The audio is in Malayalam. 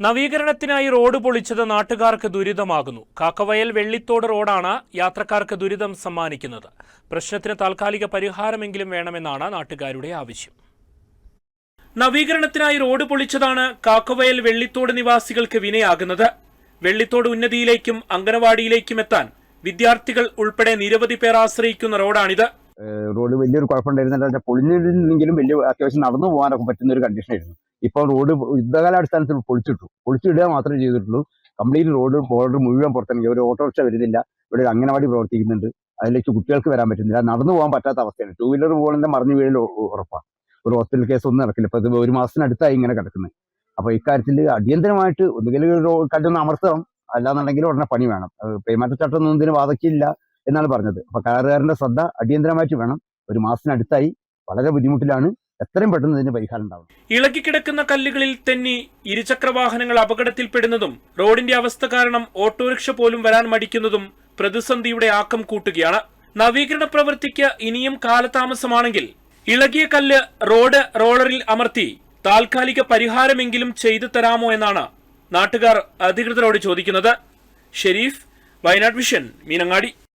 നവീകരണത്തിനായി റോഡ് പൊളിച്ചത് നാട്ടുകാർക്ക് ദുരിതമാകുന്നു. കാക്കവയൽ വെള്ളിത്തോട് റോഡാണ് യാത്രക്കാർക്ക് ദുരിതം സമ്മാനിക്കുന്നത്. പ്രശ്നത്തിന് താൽക്കാലിക പരിഹാരമെങ്കിലും വേണമെന്നാണ് നാട്ടുകാരുടെ ആവശ്യം. നവീകരണത്തിനായി റോഡ് പൊളിച്ചതാണ് കാക്കവയൽ വെള്ളിത്തോട് നിവാസികൾക്ക് വിനയാകുന്നത്. വെള്ളിത്തോട് ഉന്നതിയിലേക്കും അംഗനവാടിയിലേക്കും എത്താൻ വിദ്യാർത്ഥികൾ ഉൾപ്പെടെ നിരവധി പേർ ആശ്രയിക്കുന്ന റോഡാണിത്. റോഡ് വലിയൊരു കുഴപ്പമുണ്ടായിരുന്നില്ല. പൊളിഞ്ഞിരുന്നെങ്കിലും വലിയ അത്യാവശ്യം നടന്നു പോകാനൊക്കെ പറ്റുന്ന ഒരു കണ്ടീഷനായിരുന്നു ഇപ്പോൾ റോഡ് യുദ്ധകാലാടിസ്ഥാനത്തിൽ പൊളിച്ചിട്ടു. പൊളിച്ചിടുക മാത്രമേ ചെയ്തിട്ടുള്ളൂ. കംപ്ലീറ്റ് റോഡ് ബോർഡർ മുഴുവൻ പുറത്തിറങ്ങി. ഒരു ഓട്ടോറിക്ഷ വരുന്നില്ല. ഇവിടെ ഒരു അംഗനവാടി പ്രവർത്തിക്കുന്നുണ്ട്. അതിലേക്ക് കുട്ടികൾക്ക് വരാൻ പറ്റുന്നില്ല. നടന്നു പോകാൻ പറ്റാത്ത അവസ്ഥയാണ്. ടൂ വീലർ പോകണമെന്ന് മറിഞ്ഞു വീഴൽ ഉറപ്പാണ്. ഒരു ഹോസ്പിറ്റൽ കേസ് ഒന്നും നടക്കില്ല. ഇപ്പൊ ഇത് ഒരു മാസത്തിനടുത്തായി ഇങ്ങനെ കിടക്കുന്നത് അപ്പൊ ഇക്കാര്യത്തിൽ അടിയന്തരമായിട്ട് ഒന്നുകിൽ കല്ലൊന്ന് അമർത്തണം. അല്ലാന്നുണ്ടെങ്കിൽ ഉടനെ പണി വേണം. പെയ്മാറ്റച്ചട്ടം ഒന്നും ഇതിന് ബാധക്കില്ല എന്നാണ് പറഞ്ഞത്. അപ്പൊ കരാറുകാരന്റെ ശ്രദ്ധ അടിയന്തരമായിട്ട് വേണം. ഒരു മാസത്തിനടുത്തായി വളരെ ബുദ്ധിമുട്ടിലാണ്. എത്രയും പെട്ടെന്ന് ഇതിന് പരിഹാരം ഉണ്ടാവും ഇളകി കിടക്കുന്ന കല്ലുകളിൽ തെന്നി ഇരുചക്രവാഹനങ്ങൾ അപകടത്തിൽപ്പെടുന്നതും റോഡിന്റെ അവസ്ഥ കാരണം ഓട്ടോറിക്ഷ പോലും വരാൻ മടിക്കുന്നതും പ്രതിസന്ധിയുടെ ആക്കം കൂട്ടുകയാണ്. നവീകരണ പ്രവൃത്തിക്ക് ഇനിയും കാലതാമസമാണെങ്കിൽ ഇളകിയ കല്ല് റോഡ് റോളറിൽ അമർത്തി താൽക്കാലിക പരിഹാരമെങ്കിലും ചെയ്തു തരാമോ എന്നാണ് നാട്ടുകാർ അധികൃതരോട് ചോദിക്കുന്നത്. ഷെരീഫ് വയനാട് വിഷൻ മീനങ്ങാടി.